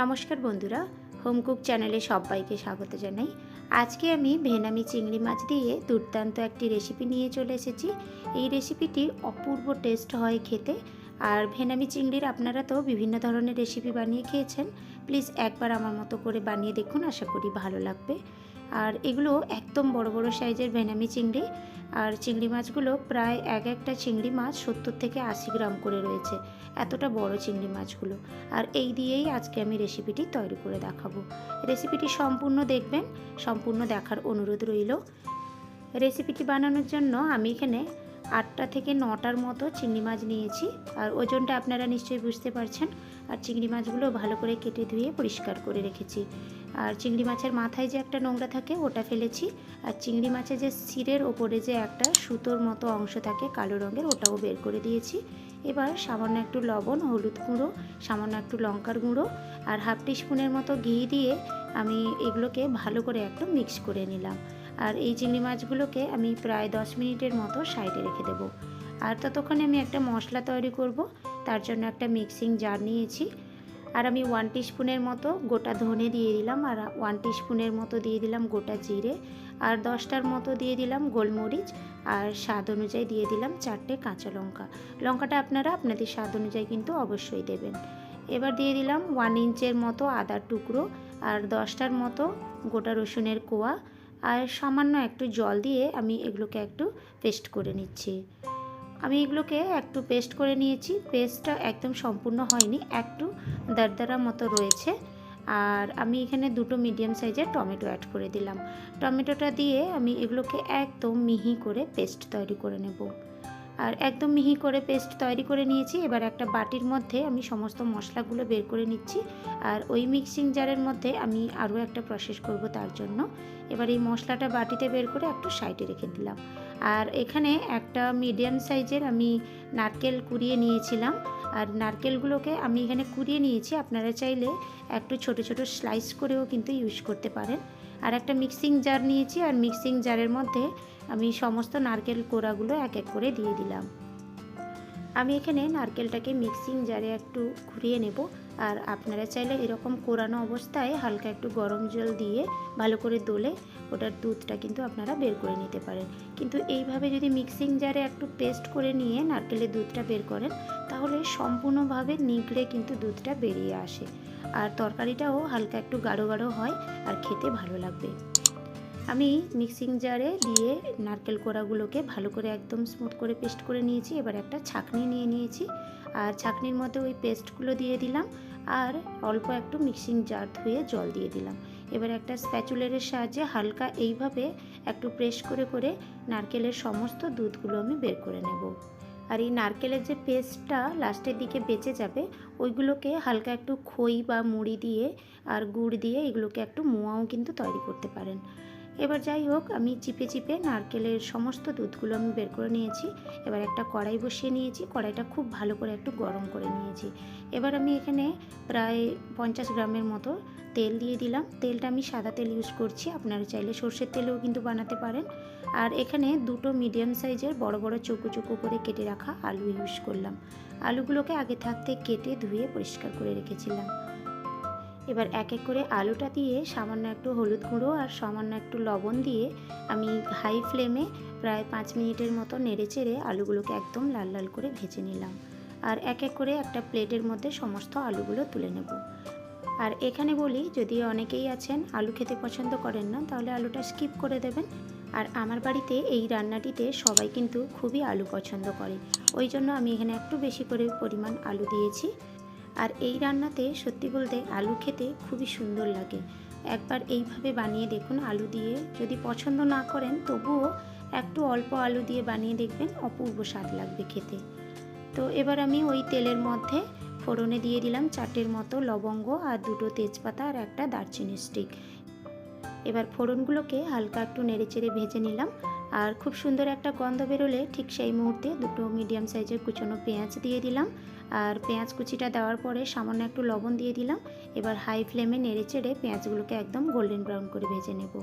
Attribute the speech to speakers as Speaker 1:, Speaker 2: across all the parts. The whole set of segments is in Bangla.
Speaker 1: নমস্কার বন্ধুরা হোমকুক চ্যানেলে সবাইকে স্বাগত জানাই। আজকে আমি ভেনামি চিংড়ি মাছ দিয়ে দুর্দান্ত একটি রেসিপি নিয়ে চলে এসেছি। এই রেসিপিটি অপূর্ব টেস্ট হয় খেতে। আর ভেনামি চিংড়ির আপনারা তো বিভিন্ন ধরনের রেসিপি বানিয়ে খেয়েছেন। প্লিজ একবার আমার মতো করে বানিয়ে দেখুন, আশা করি ভালো লাগবে। আর এগুলো একদম বড় বড় সাইজের বেনামি চিংড়ি। আর চিংড়ি মাছগুলো প্রায় এক একটা চিংড়ি মাছ সত্তর থেকে আশি গ্রাম করে রয়েছে। এতটা বড় চিংড়ি মাছগুলো। আর এই দিয়েই আজকে আমি রেসিপিটি তৈরি করে দেখাবো। রেসিপিটি সম্পূর্ণ দেখবেন, সম্পূর্ণ দেখার অনুরোধ রইল। রেসিপিটি বানানোর জন্য আমি এখানে আটটা থেকে নটার মতো চিংড়ি মাছ নিয়েছি। আর ওজনটা আপনারা নিশ্চয়ই বুঝতে পারছেন। আর চিংড়ি মাছগুলো ভালো করে কেটে ধুয়ে পরিষ্কার করে রেখেছি। আর চিংড়ি মাছের মাথায় যে একটা নোংরা থাকে, ওটা ফেলেছি। আর চিংড়ি মাছের যে সিরের ওপরে যে একটা সুতোর মতো অংশ থাকে, কালো রঙের, ওটাও বের করে দিয়েছি। এবার সামান্য একটু লবণ, হলুদ গুঁড়ো, সামান্য একটু লঙ্কার গুঁড়ো আর হাফ টিস্পুনের মতো ঘি দিয়ে আমি এগুলোকে ভালো করে একটু মিক্স করে নিলাম। আর এই চিংড়ি মাছগুলোকে আমি প্রায় দশ মিনিটের মতো সাইডে রেখে দেবো। আর ততক্ষণে আমি একটা মশলা তৈরি করব, তার জন্য একটা মিক্সিং জার নিয়েছি। আর আমি ওয়ান স্পুনের মতো গোটা ধনে দিয়ে দিলাম, আর ওয়ান স্পুনের মতো দিয়ে দিলাম গোটা জিরে, আর দশটার মতো দিয়ে দিলাম গোলমরিচ, আর স্বাদ অনুযায়ী দিয়ে দিলাম চারটে কাঁচা লঙ্কা। লঙ্কাটা আপনারা আপনাদের স্বাদ অনুযায়ী কিন্তু অবশ্যই দেবেন। এবার দিয়ে দিলাম ওয়ান ইঞ্চের মতো আদার টুকরো, আর দশটার মতো গোটা রসুনের কোয়া আর সামান্য একটু জল দিয়ে আমি এগুলোকে একটু পেস্ট করে নিচ্ছি। আমি এগুলোকে একটু পেস্ট করে নিয়েছি। পেস্টটা একদম সম্পূর্ণ হয়নি, একটু দারদারা মতো রয়েছে। আর আমি এখানে দুটো মিডিয়াম সাইজের টমেটো অ্যাড করে দিলাম। টমেটোটা দিয়ে আমি এগুলোকে একদম মিহি করে পেস্ট তৈরি করে নেব। আর একদম মিহি করে পেস্ট তৈরি করে নিয়েছি। এবার একটা বাটির মধ্যে আমি সমস্ত মশলাগুলো বের করে নিচ্ছি। আর ওই মিক্সিং জারের মধ্যে আমি আরও একটা প্রসেস করব তার জন্য। এবার এই মশলাটা বাটিতে বের করে একটু সাইডে রেখে দিলাম। আর এখানে একটা মিডিয়াম সাইজের আমি নারকেল কুড়িয়ে নিয়েছিলাম। আর নারকেলগুলোকে আমি এখানে কুড়িয়ে নিয়েছি। আপনারা চাইলে একটু ছোট ছোট স্লাইস করেও কিন্তু ইউজ করতে পারেন। আর একটা মিক্সিং জার নিয়েছি আর মিক্সিং জারের মধ্যে আমি সমস্ত নারকেল কোড়াগুলো এক এক করে দিয়ে দিলাম। আমি এখানে নারকেলটাকে মিক্সিং জারে একটু ঘুরিয়ে নেব আর আপনারা চাইলে এরকম কোরানো অবস্থায় হালকা একটু গরম জল দিয়ে ভালো করে দোলে ওটার দুধটা কিন্তু আপনারা বের করে নিতে পারেন। কিন্তু এইভাবে যদি মিক্সিং জারে একটু পেস্ট করে নিয়ে নারকেলের দুধটা বের করেন তাহলে সম্পূর্ণভাবে নিগড়ে কিন্তু দুধটা বেরিয়ে আসে। আর তরকারিটাও হালকা একটু গাঢ় গাঢ় হয় আর খেতে ভালো লাগবে। আমি মিক্সিং জারে দিয়ে নারকেল কোড়াগুলোকে ভালো করে একদম স্মুথ করে পেস্ট করে নিয়েছি। এবার একটা ছাকনি নিয়ে নিয়েছি। আর ছাকনির মধ্যে ওই পেস্টগুলো দিয়ে দিলাম। আর অল্প একটু মিক্সিং জার ধুয়ে জল দিয়ে দিলাম। এবার একটা স্প্যাচুলারের সাহায্যে হালকা এইভাবে একটু প্রেস করে করে নারকেলের সমস্ত দুধগুলো আমি বের করে নেব। আর এই নারকেলের যে পেস্টটা লাস্টের দিকে বেঁচে যাবে, ওইগুলোকে হালকা একটু খই বা মুড়ি দিয়ে আর গুড় দিয়ে এগুলোকে একটু মোয়াও কিন্তু তৈরি করতে পারেন। এবার যাই হোক, আমি চিপে চিপে নারকেলের সমস্ত দুধগুলো আমি বের করে নিয়েছি। এবার একটা কড়াই বসিয়ে নিয়েছি। কড়াইটা খুব ভালো করে একটু গরম করে নিয়েছি। এবার আমি এখানে প্রায় পঞ্চাশ গ্রামের মতো তেল দিয়ে দিলাম। তেলটা আমি সাদা তেল ইউজ করছি। আপনারা চাইলে সর্ষের তেলেও কিন্তু বানাতে পারেন। আর এখানে দুটো মিডিয়াম সাইজের বড় বড় চৌকো চৌকো করে কেটে রাখা আলু ইউজ করলাম। আলুগুলোকে আগে থাকতে কেটে ধুয়ে পরিষ্কার করে রেখেছিলাম। এবার এক এক করে আলুটা দিয়ে সামান্য একটু হলুদ গুঁড়ো আর সামান্য একটু লবণ দিয়ে আমি হাই ফ্লেমে প্রায় পাঁচ মিনিটের মতো নেড়ে চেড়ে আলুগুলোকে একদম লাল লাল করে ভেজে নিলাম। আর এক এক করে একটা প্লেটের মধ্যে সমস্ত আলুগুলো তুলে নেব। আর এখানে বলি, যদি অনেকেই আছেন, আলু খেতে পছন্দ করেন না, তাহলে আলুটা স্কিপ করে দেবেন। আর আমার বাড়িতে এই রান্নাটিতে সবাই কিন্তু খুবই আলু পছন্দ করে। ওই জন্য আমি এখানে একটু বেশি করে পরিমাণ আলু দিয়েছি। আর এই রান্নাতে সত্যি বলতে আলু খেতে খুবই সুন্দর লাগে। একবার এইভাবে বানিয়ে দেখুন আলু দিয়ে। যদি পছন্দ না করেন, তবুও একটু অল্প আলু দিয়ে বানিয়ে দেখবেন অপূর্ব স্বাদ লাগবে খেতে। তো এবার আমি ওই তেলের মধ্যে ফোড়নে দিয়ে দিলাম চারটের মতো লবঙ্গ আর দুটো তেজপাতা আর একটা দারচিনি স্টিক। এবার ফোড়নগুলোকে হালকা একটু নেড়েচেড়ে ভেজে নিলাম। আর খুব সুন্দর একটা গন্ধ বেরোলে ঠিক সেই মুহূর্তে দুটো মিডিয়াম সাইজের কুচনো পেঁয়াজ দিয়ে দিলাম। আর পেঁয়াজ কুচিটা দেওয়ার পরে সামান্য একটু লবণ দিয়ে দিলাম। এবার হাই ফ্লেমে নেড়ে চেড়ে পেঁয়াজগুলোকে একদম গোল্ডেন ব্রাউন করে ভেজে নেব।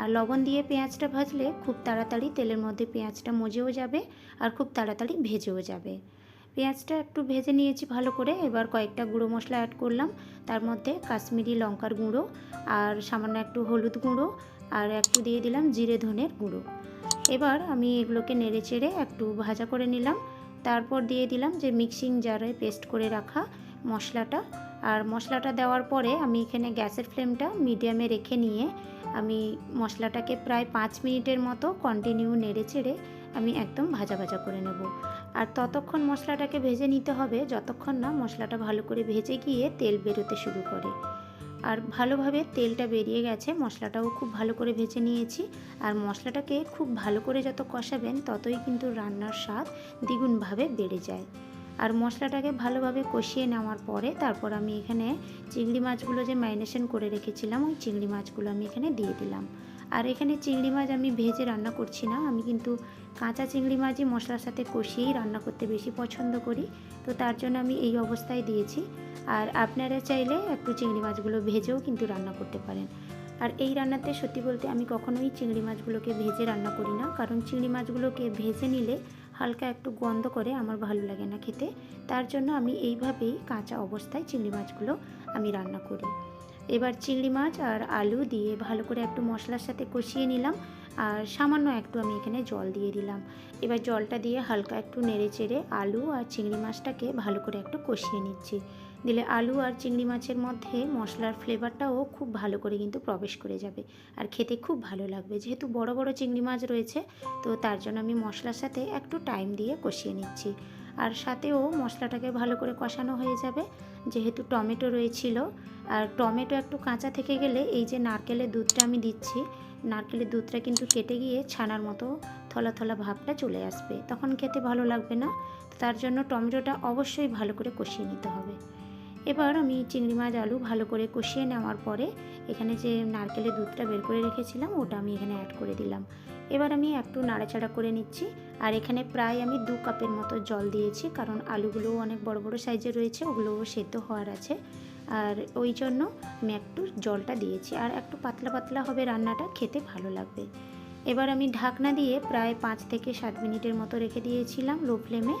Speaker 1: আর লবণ দিয়ে পেঁয়াজটা ভাজলে খুব তাড়াতাড়ি তেলের মধ্যে পেঁয়াজটা মজেও যাবে আর খুব তাড়াতাড়ি ভেজেও যাবে। পেঁয়াজটা একটু ভেজে নিয়েছি ভালো করে। এবার কয়েকটা গুঁড়ো মশলা অ্যাড করলাম। তার মধ্যে কাশ্মীরি লঙ্কার গুঁড়ো আর সামান্য একটু হলুদ গুঁড়ো আর একটু দিয়ে দিলাম জিরে ধনের গুঁড়ো। এবার আমি এগুলোকে নেড়ে চেড়ে একটু ভাজা করে নিলাম। তারপর দিয়ে দিলাম যে মিক্সিং জারে পেস্ট করে রাখা মশলাটা। আর মশলাটা দেওয়ার পরে আমি এখানে গ্যাসের ফ্লেমটা মিডিয়ামে রেখে নিয়ে আমি মশলাটাকে প্রায় পাঁচ মিনিটের মতো কন্টিনিউ নেড়ে চেড়ে আমি একদম ভাজা ভাজা করে নেব। আর ততক্ষণ মশলাটাকে ভেজে নিতে হবে, যতক্ষণ না মশলাটা ভালো করে ভেজে গিয়ে তেল বেরোতে শুরু করে। আর ভালোভাবে তেলটা বেরিয়ে গেছে। মশলাটাও খুব ভালো করে ভেজে নিয়েছি। আর মশলাটাকে খুব ভালো করে যত কষাবেন, ততই কিন্তু রান্নার স্বাদ দ্বিগুণভাবে বেড়ে যায়। আর মশলাটাকে ভালোভাবে কষিয়ে নেওয়ার পরে তারপর আমি এখানে চিংড়ি মাছগুলো যে ম্যারিনেশন করে রেখেছিলাম, ওই চিংড়ি মাছগুলো আমি এখানে দিয়ে দিলাম। আর এখানে চিংড়ি মাছ আমি ভেজে রান্না করছি না। আমি কিন্তু কাঁচা চিংড়ি মাছই মশলার সাথে কষিয়েই রান্না করতে বেশি পছন্দ করি। তো তার জন্য আমি এই অবস্থায় দিয়েছি। আর আপনারা চাইলে একটু চিংড়ি মাছগুলো ভেজেও কিন্তু রান্না করতে পারেন। আর এই রান্নাতে সত্যি বলতে আমি কখনোই চিংড়ি মাছগুলোকে ভেজে রান্না করি না। কারণ চিংড়ি মাছগুলোকে ভেজে নিলে হালকা একটু গন্ধ করে আমার ভালো লাগে না খেতে। তার জন্য আমি এইভাবেই কাঁচা অবস্থায় চিংড়ি মাছগুলো আমি রান্না করি। এবার চিংড়ি মাছ আর আলু দিয়ে ভালো করে একটু মশলার সাথে কষিয়ে নিলাম আর সামান্য একটু আমি এখানে জল দিয়ে দিলাম। এবার জলটা দিয়ে হালকা একটু নেড়ে চেড়ে আলু আর চিংড়ি মাছটাকে ভালো করে একটু কষিয়ে নিচ্ছি। দিলে আলু আর চিংড়ি মাছের মধ্যে মশলার ফ্লেভারটাও খুব ভালো করে কিন্তু প্রবেশ করে যাবে আর খেতে খুব ভালো লাগবে। যেহেতু বড় বড় চিংড়ি মাছ রয়েছে, তো তার জন্য আমি মশলার সাথে একটু টাইম দিয়ে কষিয়ে নিচ্ছি। আর সাথেও মশলাটাকে ভালো করে কষানো হয়ে যাবে। যেহেতু টমেটো রয়েছিল, আর টমেটো একটু কাঁচা থেকে গেলে এই যে নারকেলের দুধটা আমি দিচ্ছি, নারকেলের দুধটা কিন্তু কেটে গিয়ে ছানার মতো থলা থলা ভাবটা চলে আসবে। তখন খেতে ভালো লাগবে না, তার জন্য টমেটোটা অবশ্যই ভালো করে কষিয়ে নিতে হবে। এবার আমি চিংড়ি মাছ আলু ভালো করে কষিয়ে নেওয়ার পরে এখানে যে নারকেলের দুধটা বের করে রেখেছিলাম, ওটা আমি এখানে অ্যাড করে দিলাম। এবার আমি একটু নাড়াচাড়া করে নিচ্ছি। আর এখানে প্রায় আমি দু কাপের মতো জল দিয়েছি, কারণ আলুগুলোও অনেক বড় বড় সাইজের রয়েছে, ওগুলোও সেদ্ধ হওয়ার আছে। আর ওই জন্য আমি একটু জলটা দিয়েছি। আর একটু পাতলা পাতলা হবে রান্নাটা, খেতে ভালো লাগবে। এবার আমি ঢাকনা দিয়ে প্রায় পাঁচ থেকে সাত মিনিটের মতো রেখে দিয়েছিলাম লো ফ্লেমে।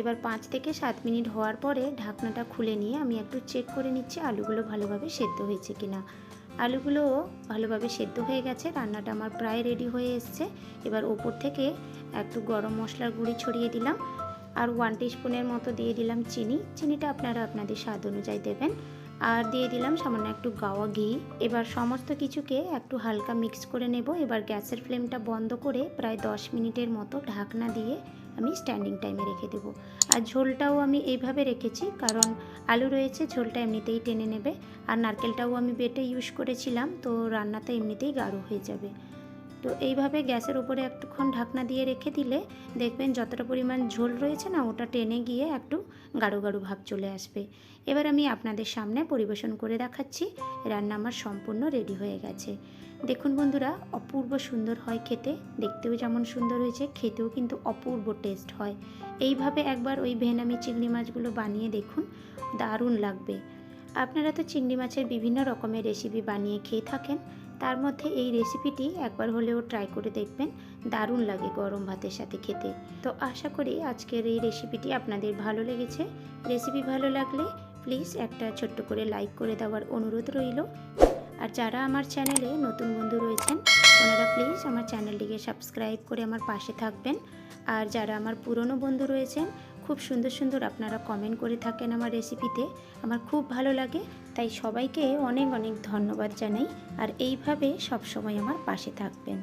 Speaker 1: এবার পাঁচ থেকে সাত মিনিট হওয়ার পরে ঢাকনাটা খুলে নিয়ে আমি একটু চেক করে নিচ্ছি আলুগুলো ভালোভাবে সেদ্ধ হয়েছে কিনা। আলুগুলোও ভালোভাবে সেদ্ধ হয়ে গেছে, রান্নাটা আমার প্রায় রেডি হয়ে এসছে। এবার ওপর থেকে একটু গরম মশলার গুঁড়ি ছড়িয়ে দিলাম আর ওয়ান স্পুনের মতো দিয়ে দিলাম চিনি। চিনিটা আপনারা আপনাদের স্বাদ অনুযায়ী দেবেন। আর দিয়ে দিলাম সামান্য একটু গাওয়া ঘি। এবার সমস্ত কিছুকে একটু হালকা মিক্স করে নেব। এবার গ্যাসের ফ্লেমটা বন্ধ করে প্রায় দশ মিনিটের মতো ঢাকনা দিয়ে আমি স্ট্যান্ডিং টাইমে রেখে দেব। আর ঝোলটাও আমি এইভাবে রেখেছি, কারণ আলু রয়েছে, ঝোলটা এমনিতেই টেনে নেবে। আর নারকেলটাও আমি বেটে ইউজ করেছিলাম, তো রান্নাটা এমনিতেই গাঢ় হয়ে যাবে। তো এইভাবে গ্যাসের উপরে একটুক্ষণ ঢাকনা দিয়ে রেখে দিলে দেখবেন যতটা পরিমাণ ঝোল রয়েছে না, ওটা টেনে গিয়ে একটু গাঢ় গাঢ় ভাব চলে আসবে। এবার আমি আপনাদের সামনে পরিবেশন করে দেখাচ্ছি, রান্না আমার সম্পূর্ণ রেডি হয়ে গেছে। দেখুন বন্ধুরা, অপূর্ব সুন্দর হয় খেতে, দেখতেও যেমন সুন্দর হয়েছে, খেতেও কিন্তু অপূর্ব টেস্ট হয়। এইভাবে একবার ওই ভেনামি চিংড়ি মাছগুলো বানিয়ে দেখুন, দারুণ লাগবে। আপনারা তো চিংড়ি মাছের বিভিন্ন রকমের রেসিপি বানিয়ে খেয়ে থাকেন তার মধ্যে এই রেসিপিটি একবার হলেও ট্রাই করে দেখবেন, দারুণ লাগে গরম ভাতের সাথে খেতে। তো আশা করি আজকের এই রেসিপিটি আপনাদের ভালো লেগেছে। রেসিপি ভালো লাগলে প্লিজ একটা ছোট্ট করে লাইক করে দেওয়ার অনুরোধ রইল। আর যারা আমার চ্যানেলে নতুন বন্ধু রয়েছেন, ওনারা প্লিজ আমার চ্যানেলটিকে সাবস্ক্রাইব করে আমার পাশে থাকবেন। আর যারা আমার পুরনো বন্ধু রয়েছেন, খুব সুন্দর সুন্দর আপনারা কমেন্ট করে থাকেন আমার রেসিপিতে আমার খুব ভালো লাগে। তাই সবাইকে অনেক অনেক ধন্যবাদ জানাই আর এইভাবে সবসময় আমার পাশে থাকবেন।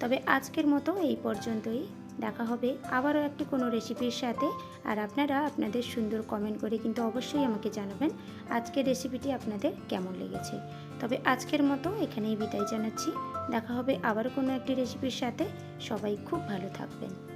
Speaker 1: তবে আজকের মতো এই পর্যন্তই। দেখা হবে আবারও একটি কোনো রেসিপির সাথে। আর আপনারা আপনাদের সুন্দর কমেন্ট করে কিন্তু অবশ্যই আমাকে জানাবেন আজকের রেসিপিটি আপনাদের কেমন লেগেছে। তবে আজকের মতো এখানেই বিদায় জানাচ্ছি। দেখা হবে আবারও কোনো একটি রেসিপির সাথে। সবাই খুব ভালো থাকবেন।